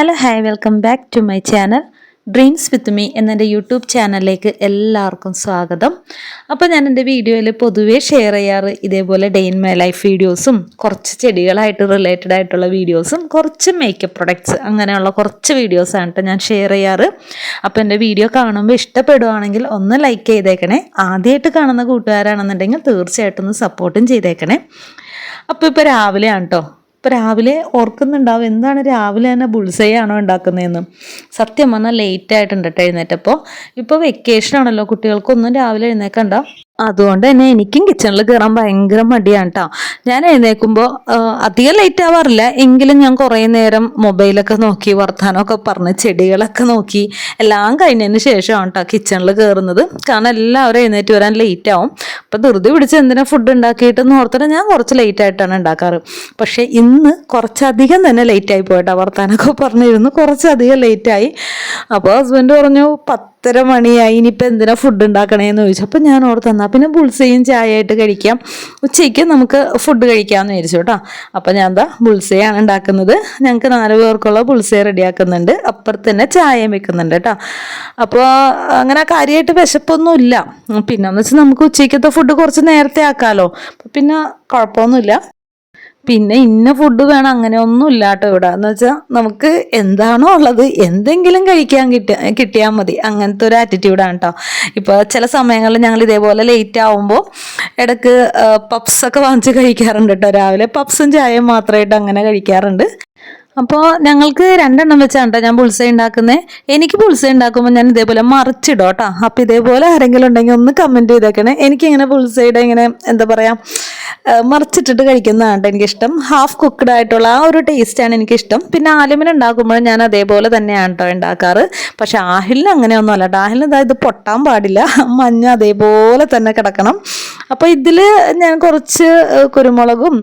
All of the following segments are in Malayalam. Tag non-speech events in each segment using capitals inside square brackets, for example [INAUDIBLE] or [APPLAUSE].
Hello hi welcome back to my channel dreams with me എന്നെന്റെ YouTube ചാനലിലേക്ക് എല്ലാവർക്കും സ്വാഗതം. അപ്പോൾ ഞാൻ എന്റെ വീഡിയോയിൽ പൊതുവേ ഷെയർ ചെയ്യാറ് ഇതേപോലെ ഡേ ഇൻ മൈ ലൈഫ് വീഡിയോസും കുറച്ച് ചെടികളായിട്ട് റിലേറ്റഡ് ആയിട്ടുള്ള വീഡിയോസും കുറച്ച് മേക്കപ്പ് പ്രൊഡക്ട്സ് അങ്ങനെയുള്ള കുറച്ച് വീഡിയോസാണ് കേട്ടോ ഞാൻ ഷെയർ ചെയ്യാറ്. അപ്പോൾ എന്റെ വീഡിയോ കാണുമ്പോൾ ഇഷ്ടപ്പെടുവാണെങ്കിൽ ഒന്ന് ലൈക്ക് ചെയ്തേക്കണേ. ആദ്യമായിട്ട് കാണുന്ന കൂട്ടുകാരാണെന്നുണ്ടെങ്കിൽ തീർച്ചയായിട്ടും ഒന്ന് സപ്പോർട്ടും ചെയ്തേക്കണേ. അപ്പോൾ ഇപ്പോൾ രാവിലെയാണ് കേട്ടോ. ഇപ്പം രാവിലെ ഓർക്കുന്നുണ്ടാവും എന്താണ് രാവിലെ തന്നെ ബുൾസൈ ആണോ ഉണ്ടാക്കുന്നതെന്ന്. സത്യം പറഞ്ഞാൽ ലേറ്റ് ആയിട്ടുണ്ട് കേട്ടോ എഴുന്നേറ്റപ്പോൾ ഇപ്പോൾ വെക്കേഷൻ ആണല്ലോ കുട്ടികൾക്കൊന്നും രാവിലെ എഴുന്നേക്കണ്ട. അതുകൊണ്ട് തന്നെ എനിക്കും കിച്ചണിൽ കയറാൻ ഭയങ്കര മടിയാണ് കേട്ടോ ഞാൻ എഴുന്നേൽക്കുമ്പോൾ അധികം ലേറ്റ് ആവാറില്ല. എങ്കിലും ഞാൻ കുറേ നേരം മൊബൈലൊക്കെ നോക്കി വർത്താനമൊക്കെ പറഞ്ഞ് ചെടികളൊക്കെ നോക്കി എല്ലാം കഴിഞ്ഞതിന് ശേഷമാണ് കേട്ടോ കിച്ചണിൽ കയറുന്നത് കാരണം എല്ലാവരും എഴുന്നേറ്റ് വരാൻ ലേറ്റ് ആവും. അപ്പോൾ ധൃതി പിടിച്ച് എന്തിനാ ഫുഡ് ഉണ്ടാക്കിയിട്ടെന്ന് ഓർത്തിട്ട് ഞാൻ കുറച്ച് ലേറ്റ് ആയിട്ടാണ് ഉണ്ടാക്കാറ്. പക്ഷേ ഇന്ന് കുറച്ചധികം തന്നെ ലേറ്റ് ആയി പോയിട്ടോ വർത്താനൊക്കെ പറഞ്ഞിരുന്നു കുറച്ചധികം ലേറ്റായി അപ്പോൾ ഹസ്ബൻഡ് പറഞ്ഞു പത്തര മണിയായി ഇനിയിപ്പോൾ എന്തിനാ ഫുഡ് ഉണ്ടാക്കണേന്ന് ചോദിച്ചു. അപ്പം ഞാൻ ഓർത്ത് എന്നാൽ പിന്നെ ബുൾസയും ചായ ആയിട്ട് കഴിക്കാം. ഉച്ചയ്ക്ക് നമുക്ക് ഫുഡ് കഴിക്കാമെന്ന് വിചാരിച്ചു കേട്ടോ. അപ്പം ഞാൻ എന്താ ബുൾസയാണ് ഉണ്ടാക്കുന്നത്. ഞങ്ങൾക്ക് നാല് പേർക്കുള്ള ബുൾസ റെഡിയാക്കുന്നുണ്ട്. അപ്പുറത്ത് തന്നെ ചായയും വെക്കുന്നുണ്ട് കേട്ടോ. അപ്പോൾ അങ്ങനെ കാര്യമായിട്ട് വിശപ്പൊന്നുമില്ല. പിന്നെന്ന് വെച്ചാൽ നമുക്ക് ഉച്ചയ്ക്കത്തെ ഫുഡ് കുറച്ച് നേരത്തെ ആക്കാമല്ലോ പിന്നെ കുഴപ്പമൊന്നുമില്ല. പിന്നെ ഇന്ന ഫുഡ് വേണം അങ്ങനെ ഒന്നും ഇല്ല കേട്ടോ ഇവിടെ. എന്ന് വെച്ചാൽ നമുക്ക് എന്താണോ ഉള്ളത് എന്തെങ്കിലും കഴിക്കാൻ കിട്ടിയ കിട്ടിയാൽ മതി. അങ്ങനത്തെ ഒരു ആറ്റിറ്റ്യൂഡാണ് കേട്ടോ ഇപ്പോൾ ചില സമയങ്ങളിൽ ഞങ്ങൾ ഇതേപോലെ ലേറ്റ് ആവുമ്പോൾ ഇടയ്ക്ക് പപ്സ് ഒക്കെ വാങ്ങിച്ച് കഴിക്കാറുണ്ട് കേട്ടോ രാവിലെ പപ്സും ചായയും മാത്രമായിട്ട് അങ്ങനെ കഴിക്കാറുണ്ട്. അപ്പോൾ ഞങ്ങൾക്ക് രണ്ടെണ്ണം വെച്ചാണ് ഞാൻ പുൾസ ഉണ്ടാക്കുന്നത് എനിക്ക് പുൾസ ഉണ്ടാക്കുമ്പോൾ ഞാൻ ഇതേപോലെ മറിച്ചിടും കേട്ടോ അപ്പോൾ ഇതേപോലെ ആരെങ്കിലും ഉണ്ടെങ്കിൽ ഒന്ന് കമന്റ് ചെയ്തേക്കണേ. എനിക്കിങ്ങനെ പുൾസയുടെ ഇങ്ങനെ എന്താ പറയുക മറിച്ചിട്ടിട്ട് കഴിക്കുന്നതാണ് എനിക്കിഷ്ടം. ഹാഫ് കുക്ക്ഡ് ആയിട്ടുള്ള ആ ഒരു ടേസ്റ്റാണ് എനിക്കിഷ്ടം. പിന്നെ ആലുമിന് ഉണ്ടാക്കുമ്പോഴും ഞാൻ അതേപോലെ തന്നെയാണ് കേട്ടോ ഉണ്ടാക്കാറ്. പക്ഷെ ആഹിലിന് അങ്ങനെയൊന്നും അല്ല ആഹിലിന് ഇതാ ഇത് പൊട്ടാൻ പാടില്ല. [LAUGHS] മഞ്ഞ അതേപോലെ തന്നെ കിടക്കണം. അപ്പോൾ ഇതിൽ ഞാൻ കുറച്ച് കുരുമുളകും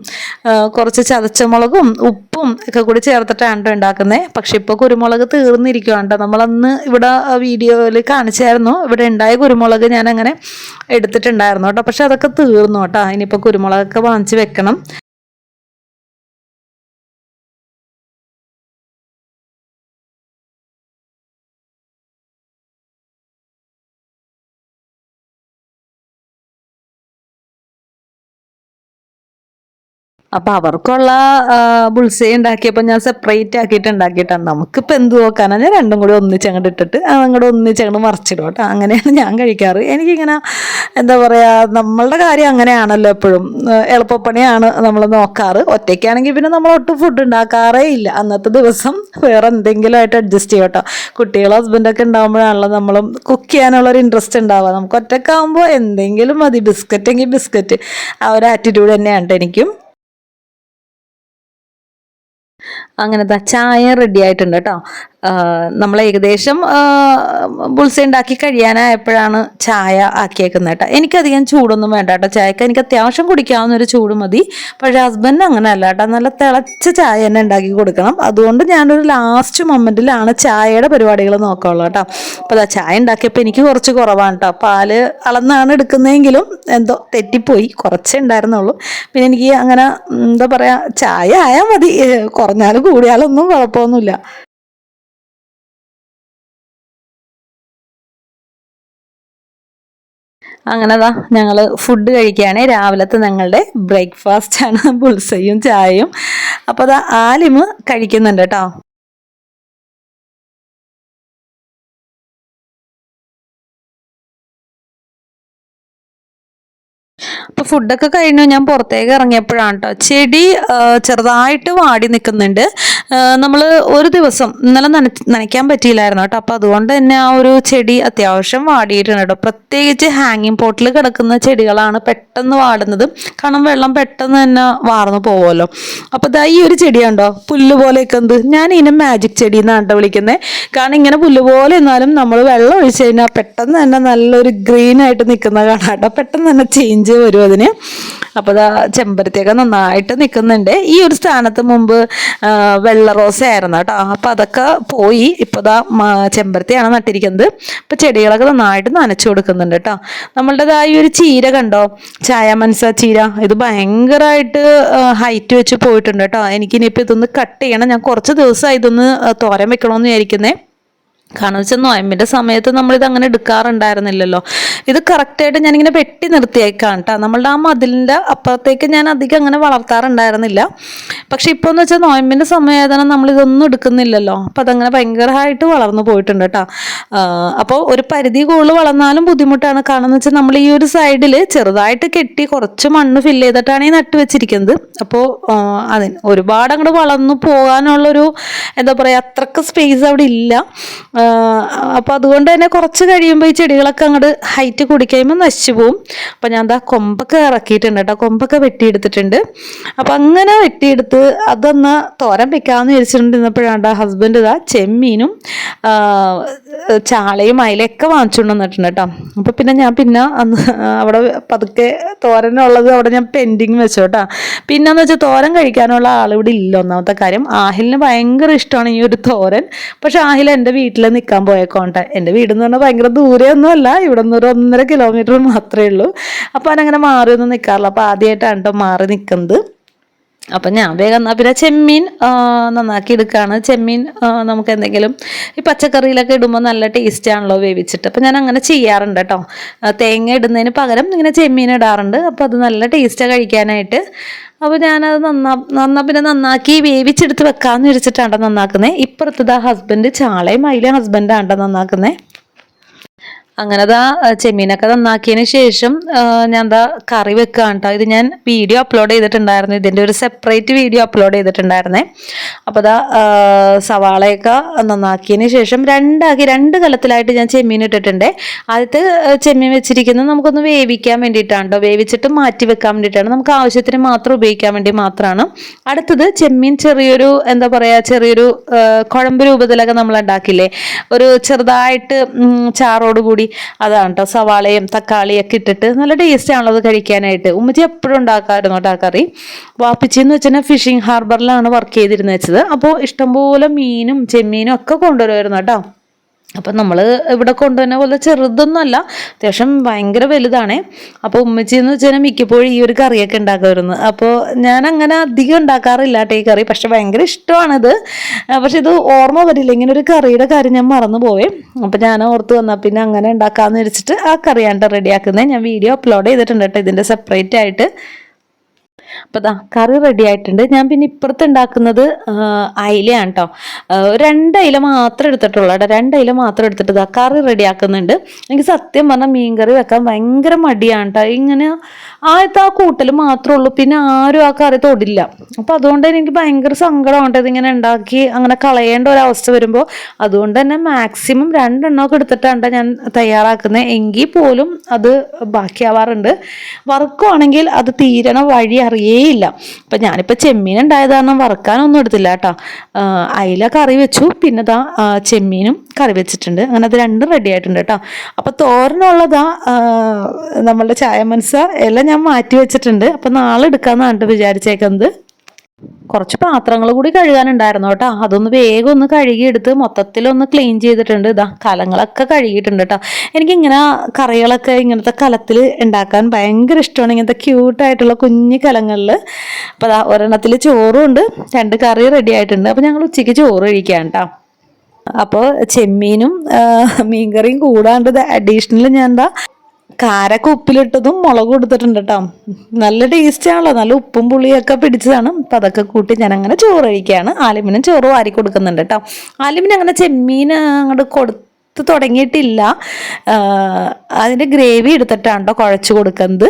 കുറച്ച് ചതച്ച മുളകും ഉപ്പും ഒക്കെ കൂടി ചേർത്തിട്ടാണ് കേട്ടോ ഉണ്ടാക്കുന്നത് പക്ഷെ ഇപ്പോൾ കുരുമുളക് തീർന്നിരിക്കുകയാണ് കേട്ടോ നമ്മളന്ന് ഇവിടെ വീഡിയോയിൽ കാണിച്ചായിരുന്നു. ഇവിടെ ഉണ്ടായ കുരുമുളക് ഞാൻ അങ്ങനെ എടുത്തിട്ടുണ്ടായിരുന്നു കേട്ടോ പക്ഷെ അതൊക്കെ തീർന്നു കേട്ടോ ഇനിയിപ്പോൾ കുരുമുളകൊക്കെ വാങ്ങിച്ച് വെക്കണം. അപ്പൊ അവർക്കുള്ള ബുൾസേ ഉണ്ടാക്കിയപ്പോൾ ഞാൻ സെപ്പറേറ്റ് ആക്കിയിട്ട് ഉണ്ടാക്കിയിട്ടാണ് നമുക്കിപ്പോൾ എന്ത് നോക്കാനാ? ഞാൻ രണ്ടും കൂടി ഒന്നിച്ചങ്ങോട്ട് ഇട്ടിട്ട് അതങ്ങോട്ട് ഒന്നിച്ചങ്ങോട്ട് മറിച്ചിടും കേട്ടോ. അങ്ങനെയാണ് ഞാൻ കഴിക്കാറ്. എനിക്കിങ്ങനെ എന്താ പറയുക നമ്മളുടെ കാര്യം അങ്ങനെയാണല്ലോ എപ്പോഴും. എളുപ്പപ്പണിയാണ് നമ്മൾ നോക്കാറ്. ഒറ്റയ്ക്കാണെങ്കിൽ പിന്നെ നമ്മൾ ഒട്ടും ഫുഡ് ഉണ്ടാക്കാറേ ഇല്ല. അന്നത്തെ ദിവസം വേറെ എന്തെങ്കിലും ആയിട്ട് അഡ്ജസ്റ്റ് ചെയ്യും കേട്ടോ. കുട്ടികളും ഹസ്ബൻഡൊക്കെ ഉണ്ടാകുമ്പോഴാണല്ലോ നമ്മളും കുക്ക് ചെയ്യാനുള്ള ഒരു ഇൻട്രസ്റ്റ് ഉണ്ടാവുക. നമുക്ക് ഒറ്റക്കാകുമ്പോൾ എന്തെങ്കിലും മതി. ബിസ്ക്കറ്റ് എങ്കിൽ ബിസ്ക്കറ്റ്. ആ ഒരു ആറ്റിറ്റ്യൂഡ് തന്നെയാണ് എനിക്കും. അങ്ങനത്തെ ചായ റെഡി ആയിട്ടുണ്ട് കേട്ടോ. നമ്മൾ ഏകദേശം ബുൾസ ഉണ്ടാക്കി കഴിയാനായപ്പോഴാണ് ചായ ആക്കിയേക്കുന്നത് കേട്ടോ. എനിക്കധികം ചൂടൊന്നും വേണ്ട കേട്ടോ. ചായക്ക് എനിക്ക് അത്യാവശ്യം കുടിക്കാവുന്ന ഒരു ചൂട് മതി. പക്ഷേ ഹസ്ബൻഡ് അങ്ങനെ അല്ല കേട്ടോ. നല്ല തിളച്ച ചായ തന്നെ ഉണ്ടാക്കി കൊടുക്കണം. അതുകൊണ്ട് ഞാനൊരു ലാസ്റ്റ് മൊമെന്റിലാണ് ചായയുടെ പരിപാടികൾ നോക്കാവുള്ളൂ കേട്ടോ. അപ്പോൾ അതാ ചായ ഉണ്ടാക്കിയപ്പോൾ എനിക്ക് കുറച്ച് കുറവാണ് കേട്ടോ. പാൽ അളന്നാണ് എടുക്കുന്നതെങ്കിലും എന്തോ തെറ്റിപ്പോയി. കുറച്ചേ ഉണ്ടായിരുന്നുള്ളൂ. പിന്നെ എനിക്ക് അങ്ങനെ എന്താ പറയുക ചായ ആയാൽ മതി. കുറഞ്ഞാലും കൂടിയാലൊന്നും കുഴപ്പമൊന്നുമില്ല. അങ്ങനെതാ ഞങ്ങൾ ഫുഡ് കഴിക്കുകയാണ്. രാവിലത്തെ ഞങ്ങളുടെ ബ്രേക്ക്ഫാസ്റ്റ് ആണ്. ബുൾസയും ചായയും. അപ്പോൾ അതാ ആലിമ് കഴിക്കുന്നുണ്ട് കേട്ടോ. അപ്പോൾ ഫുഡൊക്കെ കഴിഞ്ഞു ഞാൻ പുറത്തേക്ക് ഇറങ്ങിയപ്പോഴാണ് കേട്ടോ ചെടി ചെറുതായിട്ട് വാടി നിൽക്കുന്നുണ്ട് നമ്മൾ ഒരു ദിവസം ഇന്നലെ നന നനയ്ക്കാൻ പറ്റിയില്ലായിരുന്നു കേട്ടോ. അപ്പോൾ അതുകൊണ്ട് തന്നെ ആ ഒരു ചെടി അത്യാവശ്യം വാടിയിട്ടുണ്ട് കേട്ടോ. പ്രത്യേകിച്ച് ഹാങ്ങിങ് പോട്ടിൽ കിടക്കുന്ന ചെടികളാണ് പെട്ടെന്ന് വാടുന്നത്. കാരണം വെള്ളം പെട്ടെന്ന് തന്നെ വാർന്നു പോകുമല്ലോ അപ്പോൾ ഇതാ ഈ ഒരു ചെടിയുണ്ടോ പുല്ല് പോലെയൊക്കെ എന്ത്? ഞാൻ ഇതിനെ മാജിക് ചെടി എന്നാണ് കേട്ടോ വിളിക്കുന്നത് കാരണം ഇങ്ങനെ പുല്ല് പോലെ എന്നാലും നമ്മൾ വെള്ളം ഒഴിച്ചു കഴിഞ്ഞാൽ പെട്ടെന്ന് തന്നെ നല്ലൊരു ഗ്രീൻ ആയിട്ട് നിൽക്കുന്ന കാണാം കേട്ടോ. പെട്ടെന്ന് തന്നെ ചേഞ്ച് വരും അതിന്. അപ്പോൾ ഇതാ ചെമ്പരത്തിയൊക്കെ നന്നായിട്ട് നിൽക്കുന്നുണ്ട്. ഈ ഒരു സ്ഥാനത്ത് മുമ്പ് വെള്ളം വെള്ള റോസ ആയിരുന്നു കേട്ടോ. അപ്പോൾ അതൊക്കെ പോയി ഇപ്പോൾ ദാ ചെമ്പരത്തിയാണ് നട്ടിരിക്കുന്നത്. ഇപ്പോൾ ചെടികളൊക്കെ നന്നായിട്ട് നനച്ചു കൊടുക്കുന്നുണ്ട് കേട്ടോ. നമ്മളുടേതായ ഒരു ചീര കണ്ടോ? ചായ മനസ്സ ചീര. ഇത് ഭയങ്കരമായിട്ട് ഹൈറ്റ് വെച്ച് പോയിട്ടുണ്ട് കേട്ടോ. എനിക്കിനിയിപ്പോൾ ഇതൊന്ന് കട്ട് ചെയ്യണം. ഞാൻ കുറച്ച് ദിവസമായി ഇതൊന്ന് തോരൻ വെക്കണമെന്ന് വിചാരിക്കുന്നേ. കാരണം വെച്ചാൽ നോയമ്പിന്റെ സമയത്ത് നമ്മൾ നമ്മളിത് അങ്ങനെ എടുക്കാറുണ്ടായിരുന്നില്ലല്ലോ. ഇത് കറക്റ്റായിട്ട് ഞാനിങ്ങനെ വെട്ടി നിർത്തിയേക്കാണ് കേട്ടോ നമ്മളുടെ ആ മതിലിന്റെ അപ്പുറത്തേക്ക് ഞാൻ അധികം അങ്ങനെ വളർത്താറുണ്ടായിരുന്നില്ല. പക്ഷെ ഇപ്പോൾ എന്ന് വെച്ചാൽ നോയമ്പിന്റെ സമയമായതാണ് നമ്മളിതൊന്നും എടുക്കുന്നില്ലല്ലോ. അപ്പോൾ അതങ്ങനെ ഭയങ്കരമായിട്ട് വളർന്നു പോയിട്ടുണ്ട് കേട്ടോ അപ്പോൾ ഒരു പരിധി കൂടുതൽ വളർന്നാലും ബുദ്ധിമുട്ടാണ്. കാരണം എന്ന് വെച്ചാൽ നമ്മൾ ഈ ഒരു സൈഡിൽ ചെറുതായിട്ട് കെട്ടി കുറച്ച് മണ്ണ് ഫില്ല് ചെയ്തിട്ടാണ് ഈ നട്ട് വെച്ചിരിക്കുന്നത്. അപ്പോൾ അതിന് ഒരുപാട് അങ്ങോട്ട് വളർന്നു പോകാനുള്ളൊരു എന്താ പറയുക അത്രയ്ക്ക് സ്പേസ് അവിടെ ഇല്ല. അപ്പോൾ അതുകൊണ്ട് തന്നെ കുറച്ച് കഴിയുമ്പോൾ ഈ ചെടികളൊക്കെ അങ്ങോട്ട് ഹൈറ്റ് കൂടി കഴിയുമ്പോൾ നശിച്ചു പോവും. അപ്പോൾ ഞാൻ എന്താ കൊമ്പൊക്കെ ഇറക്കിയിട്ടുണ്ട് കേട്ടോ. കൊമ്പൊക്കെ വെട്ടിയെടുത്തിട്ടുണ്ട്. അപ്പം അങ്ങനെ വെട്ടിയെടുത്ത് അതൊന്ന് തോരൻ വെക്കാമെന്ന് വിചാരിച്ചിട്ടുണ്ടിരുന്നപ്പോഴാണ് ഹസ്ബൻഡ് ഇതാ ചെമ്മീനും ചാളയും അയിലൊക്കെ വാങ്ങിച്ചുകൊണ്ട് വന്നിട്ടുണ്ട് കേട്ടോ. അപ്പോൾ പിന്നെ ഞാൻ പിന്നെ അന്ന് അവിടെ പതുക്കെ തോരനുള്ളത് അവിടെ ഞാൻ പെൻഡിങ് വെച്ചു കേട്ടോ. പിന്നെന്ന് വെച്ചാൽ തോരൻ കഴിക്കാനുള്ള ആളിവിടെ ഇല്ല. ഒന്നാമത്തെ കാര്യം ആഹിലിന് ഭയങ്കര ഇഷ്ടമാണ് ഈ ഒരു തോരൻ. പക്ഷെ ആഹിൽ എന്റെ വീട്ടിൽ നിൽക്കാൻ പോയേക്കോട്ടെ എന്റെ വീട് എന്ന് പറഞ്ഞാൽ ഭയങ്കര ദൂരെയൊന്നും അല്ല ഇവിടെ നിന്ന് ഒരു ഒന്നര കിലോമീറ്റർ മാത്രമേ ഉള്ളൂ. അപ്പോൾ അവനങ്ങനെ മാറി ഒന്നും നിൽക്കാറില്ല അപ്പോൾ ആദ്യമായിട്ടാണ് കേട്ടോ മാറി നിൽക്കുന്നത് അപ്പം ഞാൻ വേഗം പിന്നെ ചെമ്മീൻ നന്നാക്കി എടുക്കുകയാണ് ചെമ്മീൻ നമുക്ക് എന്തെങ്കിലും ഈ പച്ചക്കറിയിലൊക്കെ ഇടുമ്പോൾ നല്ല ടേസ്റ്റ് ആണല്ലോ വേവിച്ചിട്ട്. അപ്പം ഞാൻ അങ്ങനെ ചെയ്യാറുണ്ട് കേട്ടോ തേങ്ങ ഇടുന്നതിന് പകരം ഇങ്ങനെ ചെമ്മീൻ ഇടാറുണ്ട്. അപ്പം അത് നല്ല ടേസ്റ്റാണ് കഴിക്കാനായിട്ട്. അപ്പോൾ ഞാനത് നന്നാ നന്നാ പിന്നെ നന്നാക്കി വേവിച്ചെടുത്ത് വെക്കാമെന്ന് വിചാരിച്ചിട്ടാണ് നന്നാക്കുന്നത് ഇപ്പുറത്തത് ഹസ്ബൻഡ് ചാളയും അതിലെ ഹസ്ബൻഡാണ് നന്നാക്കുന്നത് അങ്ങനെ ചെമ്മീനൊക്കെ നന്നാക്കിയതിന് ശേഷം ഞാൻ എന്താ കറി വെക്കുകയാണ് കേട്ടോ ഇത് ഞാൻ വീഡിയോ അപ്ലോഡ് ചെയ്തിട്ടുണ്ടായിരുന്നു. ഇതിന്റെ ഒരു സെപ്പറേറ്റ് വീഡിയോ അപ്ലോഡ് ചെയ്തിട്ടുണ്ടായിരുന്നേ. അപ്പോൾ അതാ സവാളയൊക്കെ നന്നാക്കിയതിന് ശേഷം രണ്ടാക്കി രണ്ട് കലത്തിലായിട്ട് ഞാൻ ചെമ്മീൻ ഇട്ടിട്ടുണ്ട്. ആദ്യത്തെ ചെമ്മീൻ വെച്ചിരിക്കുന്നത് നമുക്കൊന്ന് വേവിക്കാൻ വേണ്ടിയിട്ടാണ് കേട്ടോ വേവിച്ചിട്ട് മാറ്റി വെക്കാൻ വേണ്ടിയിട്ടാണ്. നമുക്ക് ആവശ്യത്തിന് മാത്രം ഉപയോഗിക്കാൻ വേണ്ടി മാത്രമാണ് അടുത്തത് ചെമ്മീൻ ചെറിയൊരു എന്താ പറയുക ചെറിയൊരു കുഴമ്പ് രൂപത്തിലൊക്കെ നമ്മൾ ഉണ്ടാക്കില്ലേ? ഒരു ചെറുതായിട്ട് ചാറോടുകൂടി ചാറോട് കൂടി അതാണ് കേട്ടോ സവാളയും തക്കാളിയും ഒക്കെ ഇട്ടിട്ട് നല്ല ടേസ്റ്റ് ആണല്ലോ അത് കഴിക്കാനായിട്ട്. ഉമ്മച്ചി എപ്പോഴും ഉണ്ടാക്കാമായിരുന്നു കേട്ടോ കറി? വാപ്പിച്ചി എന്ന് വെച്ചാൽ ഫിഷിംഗ് ഹാർബറിലാണ് വർക്ക് ചെയ്തിരുന്നത് വെച്ചത്. അപ്പോൾ ഇഷ്ടംപോലെ മീനും ചെമ്മീനും ഒക്കെ കൊണ്ടുവരുമായിരുന്നു കേട്ടോ അപ്പം നമ്മൾ ഇവിടെ കൊണ്ടുവന്ന പോലെ ചെറുതൊന്നുമല്ല അത്യാവശ്യം ഭയങ്കര വലുതാണ്. അപ്പോൾ ഉമ്മച്ചി എന്ന് വെച്ചാൽ മിക്കപ്പോഴും ഈ ഒരു കറിയൊക്കെ ഉണ്ടാക്കുമായിരുന്നു. അപ്പോൾ ഞാൻ അങ്ങനെ അധികം ഉണ്ടാക്കാറില്ല ഈ കറി പക്ഷെ ഭയങ്കര ഇഷ്ടമാണിത്. പക്ഷെ ഇത് ഓർമ്മ വരില്ല ഇങ്ങനെ ഒരു കറിയുടെ കാര്യം ഞാൻ മറന്നു പോവേ അപ്പോൾ ഞാൻ ഓർത്ത് വന്നാൽ പിന്നെ അങ്ങനെ ഉണ്ടാക്കാമെന്ന് വെച്ചിട്ട് ആ കറിയാണ് റെഡിയാക്കുന്നത് ഞാൻ വീഡിയോ അപ്ലോഡ് ചെയ്തിട്ടുണ്ട് കേട്ടോ ഇതിന്റെ സെപ്പറേറ്റ് ആയിട്ട്. അപ്പോൾ ദാ കറി റെഡി ആയിട്ടുണ്ട്. ഞാൻ പിന്നെ ഇപ്പുറത്ത് ഉണ്ടാക്കുന്നത് അയിലയാണ് കേട്ടോ രണ്ട് അയില മാത്രം എടുത്തിട്ടുള്ളൂ കേട്ടോ രണ്ട് മാത്രം എടുത്തിട്ട് ദാ കറി റെഡി ആക്കുന്നുണ്ട്. എനിക്ക് സത്യം പറഞ്ഞാൽ മീൻ കറി വെക്കാൻ ഭയങ്കര മടിയാണ് കേട്ടോ ഇങ്ങനെ ആദ്യത്തെ ആ കൂട്ടൽ മാത്രമേ ഉള്ളൂ. പിന്നെ ആരും ആ കറി തൊടില്ല. അപ്പോൾ അതുകൊണ്ട് തന്നെ എനിക്ക് ഭയങ്കര സങ്കടമാണ് കേട്ടോ ഇതിങ്ങനെ ഉണ്ടാക്കി അങ്ങനെ കളയേണ്ട ഒരവസ്ഥ വരുമ്പോൾ അതുകൊണ്ട് തന്നെ മാക്സിമം രണ്ടെണ്ണമൊക്കെ എടുത്തിട്ടാണ് ഞാൻ തയ്യാറാക്കുന്നത് എങ്കിൽ പോലും അത് ബാക്കിയാവാറുണ്ട്. വർക്കുവാണെങ്കിൽ അത് തീരണ വഴി അറിയേയില്ല അപ്പം ഞാനിപ്പോൾ ചെമ്മീൻ ഉണ്ടായത് കാരണം വറുക്കാനൊന്നും എടുത്തില്ല കേട്ടോ. അയില കറി വെച്ചു. പിന്നെ ദാ ചെമ്മീനും കറി വെച്ചിട്ടുണ്ട്. അങ്ങനെ അത് രണ്ടും റെഡി ആയിട്ടുണ്ട് കേട്ടോ. അപ്പോൾ തോരനുള്ളതാ നമ്മളുടെ ചായ മനസ്സ എല്ലാം ഞാൻ മാറ്റി വെച്ചിട്ടുണ്ട്. അപ്പം നാളെ എടുക്കാമെന്നാണ് വിചാരിച്ചേക്കുന്നത്. കുറച്ച് പാത്രങ്ങൾ കൂടി കഴുകാനുണ്ടായിരുന്നു കേട്ടോ. അതൊന്ന് വേഗം ഒന്ന് കഴുകിയെടുത്ത് മൊത്തത്തിലൊന്ന് ക്ലീൻ ചെയ്തിട്ടുണ്ട്. ഇതാ കലങ്ങളൊക്കെ കഴുകിയിട്ടുണ്ട് കേട്ടോ. എനിക്കിങ്ങനെ കറികളൊക്കെ ഇങ്ങനത്തെ കലത്തിൽ ഉണ്ടാക്കാൻ ഭയങ്കര ഇഷ്ടമാണ്. ഇങ്ങനത്തെ ക്യൂട്ടായിട്ടുള്ള കുഞ്ഞു കലങ്ങളിൽ അപ്പോൾ അതാ ഒരെണ്ണത്തിൽ ചോറും ഉണ്ട്. രണ്ട് കറി റെഡി ആയിട്ടുണ്ട്. അപ്പോൾ ഞങ്ങൾ ഉച്ചയ്ക്ക് ചോറ് കഴിക്കാം കേട്ടോ. അപ്പോൾ ചെമ്മീനും മീൻകറിയും കൂടാണ്ട് അഡീഷണൽ ഞാൻ എന്താ കാരൊക്കെ ഉപ്പിലിട്ടതും മുളക് കൊടുത്തിട്ടുണ്ട് കേട്ടോ നല്ല ടേസ്റ്റ് ആണല്ലോ. നല്ല ഉപ്പും പുളിയൊക്കെ പിടിച്ചതാണ്. അപ്പം അതൊക്കെ കൂട്ടി ഞാൻ അങ്ങനെ ചോറ് കഴിക്കുകയാണ് ആലിമിനും ചോറ് വാരി കൊടുക്കുന്നുണ്ട് കേട്ടോ ആലിമിന് അങ്ങനെ ചെമ്മീൻ അങ്ങോട്ട് കൊടുത്ത് തുടങ്ങിയിട്ടില്ല. അതിന്റെ ഗ്രേവി എടുത്തിട്ടാണ് കേട്ടോ കുഴച്ച് കൊടുക്കുന്നത്.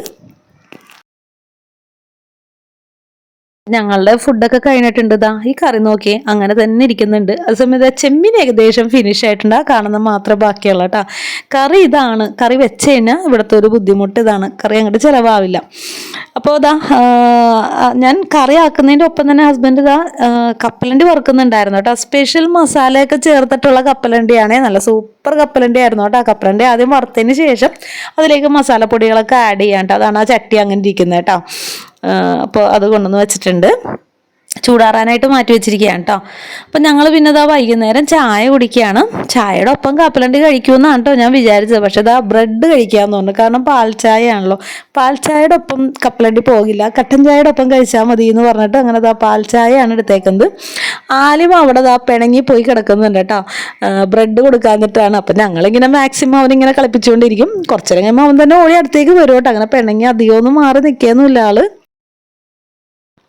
ഞങ്ങളുടെ ഫുഡൊക്കെ കഴിഞ്ഞിട്ടുണ്ട് ഇതാ ഈ കറി നോക്കിയേ അങ്ങനെ തന്നെ ഇരിക്കുന്നുണ്ട്. അതേസമയത്ത് ചെമ്മീൻ ഏകദേശം ഫിനിഷ് ആയിട്ടുണ്ട്. ആ കാണുന്ന മാത്രമേ ബാക്കിയുള്ള കേട്ടോ. കറി ഇതാണ്. കറി വെച്ച് കഴിഞ്ഞാൽ ഇവിടുത്തെ ഒരു ബുദ്ധിമുട്ട് ഇതാണ്. കറി അങ്ങോട്ട് ചിലവാവില്ല. അപ്പോൾ ഇതാ ഞാൻ കറി ആക്കുന്നതിന്റെ ഒപ്പം തന്നെ ഹസ്ബൻഡ് ഇതാ കപ്പലണ്ടി വറുക്കുന്നുണ്ടായിരുന്നു കേട്ടോ. സ്പെഷ്യൽ മസാലയൊക്കെ ചേർത്തിട്ടുള്ള കപ്പലണ്ടിയാണേ. നല്ല സൂപ്പർ കപ്പലണ്ടി ആയിരുന്നു കേട്ടോ. ആ കപ്പലണ്ടി ആദ്യം വറുത്തതിന് ശേഷം അതിലേക്ക് മസാലപ്പൊടികളൊക്കെ ആഡ് ചെയ്യാം കേട്ടോ. അതാണ് ആ ചട്ടി അങ്ങനെ ഇരിക്കുന്നത് കേട്ടോ. അപ്പോൾ അത് കൊണ്ടുവന്ന് വെച്ചിട്ടുണ്ട്. ചൂടാറാനായിട്ട് മാറ്റി വെച്ചിരിക്കുകയാണ് കേട്ടോ അപ്പം ഞങ്ങൾ പിന്നെ ഇതാ വൈകുന്നേരം ചായ കുടിക്കുകയാണ്. ചായയുടെ ഒപ്പം കപ്പലണ്ടി കഴിക്കുമെന്നാണ് കേട്ടോ ഞാൻ വിചാരിച്ചത്. പക്ഷേ ഇതാ ബ്രെഡ് കഴിക്കാമെന്ന് പറഞ്ഞു. കാരണം പാൽ ചായ ആണല്ലോ പാൽ ചായയുടെ ഒപ്പം കപ്പലണ്ടി പോകില്ല. കട്ടൻ ചായയുടെ ഒപ്പം കഴിച്ചാൽ മതി എന്ന് പറഞ്ഞിട്ട് അങ്ങനെ ഇതാ പാൽ ചായയാണ് എടുത്തേക്കുന്നത്. ആലും അവിടെ ഇതാ പിണങ്ങി പോയി കിടക്കുന്നുണ്ട് കേട്ടോ ബ്രെഡ് കൊടുക്കാന്നിട്ടാണ്. അപ്പം ഞങ്ങളിങ്ങനെ മാക്സിമം അവനിങ്ങനെ കളിപ്പിച്ചുകൊണ്ടിരിക്കും. കുറച്ചു കഴിയുമ്പോൾ അവൻ തന്നെ ഓടി അടുത്തേക്ക് വരും കേട്ടോ അങ്ങനെ പിണങ്ങി അധികമൊന്നും മാറി നിൽക്കുകയൊന്നുമില്ല ആൾ.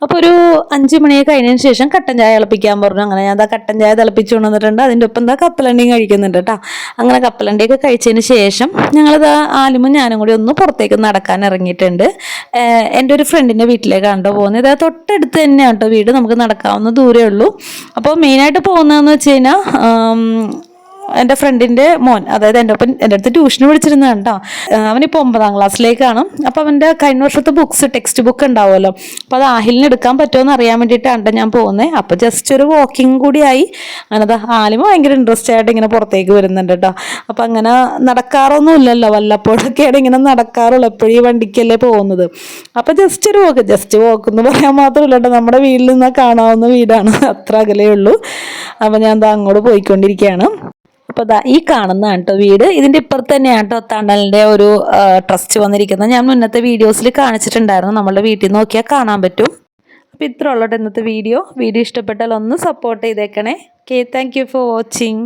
അപ്പോൾ ഒരു അഞ്ച് മണിയൊക്കെ കഴിഞ്ഞതിന് ശേഷം കട്ടൻ ചായ തിളപ്പിക്കാൻ പറഞ്ഞു. അങ്ങനെ ഞാൻ കട്ടൻ ചായ തിളപ്പിച്ചു കൊണ്ടുവന്നിട്ടുണ്ട്. അതിന്റെ ഒപ്പം എന്താ കപ്പലണ്ടിയും കഴിക്കുന്നുണ്ട് കേട്ടോ. അങ്ങനെ കപ്പലണ്ടിയൊക്കെ കഴിച്ചതിന് ശേഷം ഞങ്ങളിത് ആലുമും ഞാനും കൂടി ഒന്ന് പുറത്തേക്ക് നടക്കാൻ ഇറങ്ങിയിട്ടുണ്ട്. എന്റെ ഒരു ഫ്രണ്ടിന്റെ വീട്ടിലേക്ക് കണ്ടോ പോകുന്നത്. ഇത് തൊട്ടടുത്ത് തന്നെയാണ് കേട്ടോ വീട്. നമുക്ക് നടക്കാവുന്ന ദൂരമേ ഉള്ളൂ. അപ്പോൾ മെയിനായിട്ട് പോകുന്നതെന്ന് വെച്ച് കഴിഞ്ഞാൽ എന്റെ ഫ്രണ്ടിന്റെ മോൻ അതായത് എന്റെ ഒപ്പം എന്റെ അടുത്ത് ട്യൂഷന് വിളിച്ചിരുന്നതാണ് കേട്ടോ. അവനിപ്പോൾ ഒമ്പതാം ക്ലാസ്സിലേക്കാണ്. അപ്പോൾ അവന്റെ കഴിഞ്ഞ വർഷത്തെ ബുക്സ് ടെക്സ്റ്റ് ബുക്ക് ഉണ്ടാവുമല്ലോ. അപ്പോൾ അത് ആഹിലിന് എടുക്കാൻ പറ്റുമോ അറിയാൻ വേണ്ടിയിട്ടാണ് ഞാൻ പോകുന്നത് അപ്പോൾ ജസ്റ്റ് ഒരു വാക്കിംഗ് കൂടിയായി അങ്ങനത്തെ ആലിമ ഭയങ്കര ഇൻട്രസ്റ്റ് ആയിട്ട് ഇങ്ങനെ പുറത്തേക്ക് വരുന്നുണ്ട് കേട്ടോ. അപ്പോൾ അങ്ങനെ നടക്കാറൊന്നും ഇല്ലല്ലോ. വല്ലപ്പോഴൊക്കെയാണ് ഇങ്ങനെ നടക്കാറുള്ളൂ. എപ്പോഴും ഈ വണ്ടിക്കല്ലേ പോകുന്നത്. അപ്പോൾ ജസ്റ്റ് ഒരു വാക്ക് ജസ്റ്റ് വാക്ക് എന്ന് പറയാൻ മാത്രമല്ല കേട്ടോ. നമ്മുടെ വീട്ടിൽ നിന്ന് കാണാവുന്ന വീടാണ്. അത്ര അകലേ ഉള്ളൂ അപ്പോൾ ഞാൻ അങ്ങോട്ട് പോയിക്കൊണ്ടിരിക്കുകയാണ്. അപ്പോൾ ദാ ഈ കാണുന്നതാണ് കേട്ടോ വീട്. ഇതിന്റെ ഇപ്പുറത്ത് തന്നെയാണ് കേട്ടോ തണലിന്റെ ഒരു ട്രസ്റ്റ് വന്നിരിക്കുന്നത്. ഞാൻ മുന്നത്തെ വീഡിയോസിൽ കാണിച്ചിട്ടുണ്ടായിരുന്നു. നമ്മളുടെ വീട്ടിൽ നോക്കിയാൽ കാണാൻ പറ്റും. അപ്പോൾ ഇത്ര ഉള്ളൂ ഇന്നത്തെ വീഡിയോ വീഡിയോ ഇഷ്ടപ്പെട്ടാൽ ഒന്ന് സപ്പോർട്ട് ചെയ്തേക്കണേ. Okay thank for watching